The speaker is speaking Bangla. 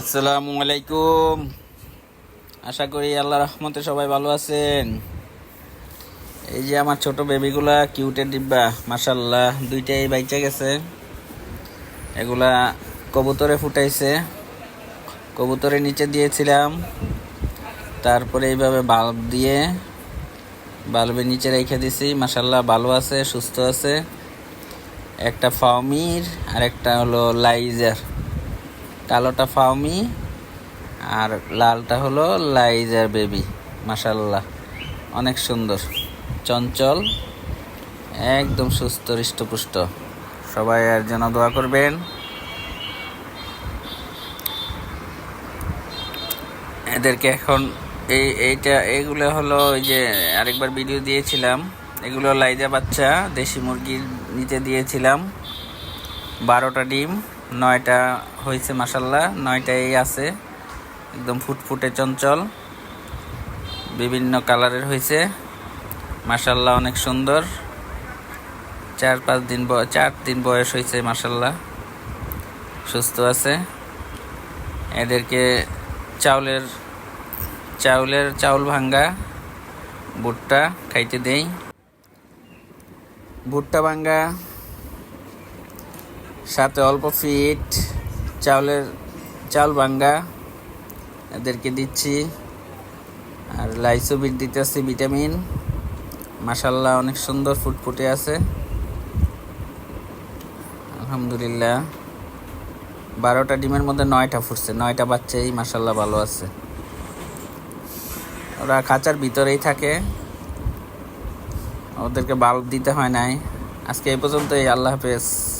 আসসালামু আলাইকুম। আশা করি আল্লাহ রহমতে সবাই ভালো আছেন। এই যে আমার ছোট বেবিগুলা কিউটের ডিব্বা মাসাল্লাহ দুইটাই বাইচা গেছে। এগুলা কবুতরে ফুটাইছে। কবুতরের নিচে দিয়েছিলাম। তারপরে এইভাবে বাল্ব দিয়ে বাল্বের নিচে রেখে দিছি। মাসাল্লাহ ভালো আছে, সুস্থ আছে। একটা ফাউমির আর একটা হলো লাইজার। কালোটা ফাউমি আর লালটা হলো লাইজার বেবি মাসাল্লাহ অনেক সুন্দর, চঞ্চল, একদম সুস্থ, হৃষ্টপুষ্ট। সবাই আর যেন দোয়া করবেন। এদেরকে এখন এই এইটা, এগুলো হলো ওই যে আরেকবার ভিডিও দিয়েছিলাম, এগুলো লাইজা বাচ্চা, দেশি মুরগির নিচে দিয়েছিলাম, বারোটা ডিম। নয়টা হয়েছে মাসাল্লাহ নয়টাই আছে, একদম ফুটফুটে চঞ্চল। বিভিন্ন কালারের হয়েছে। মাসাল্লাহ অনেক সুন্দর। চার, পাঁচ দিন চার দিন বয়স হয়েছে মাসাল্লাহ সুস্থ আছে। এদেরকে চাউলের চাউলের চাউল ভাঙ্গা ভুট্টা খাইতে দেই। ভুট্টা ভাঙ্গা সাথে অল্প ফিট চাউলের চাল ভাঙ্গা, এদেরকে দিচ্ছি। আর লাইসোবিট দিতেছি, ভিটামিন। মাসাল্লাহ অনেক সুন্দর ফুটফুটে আছে। আলহামদুলিল্লাহ। বারোটা ডিমের মধ্যে নয়টা ফুটছে, নয়টা বাচ্চাই মাসাল্লাহ ভালো আছে। ওরা খাঁচার ভিতরেই থাকে। ওদেরকে বাল্ব দিতে হয় নাই। আজকে এই পর্যন্তই, আল্লাহ হাফেজ।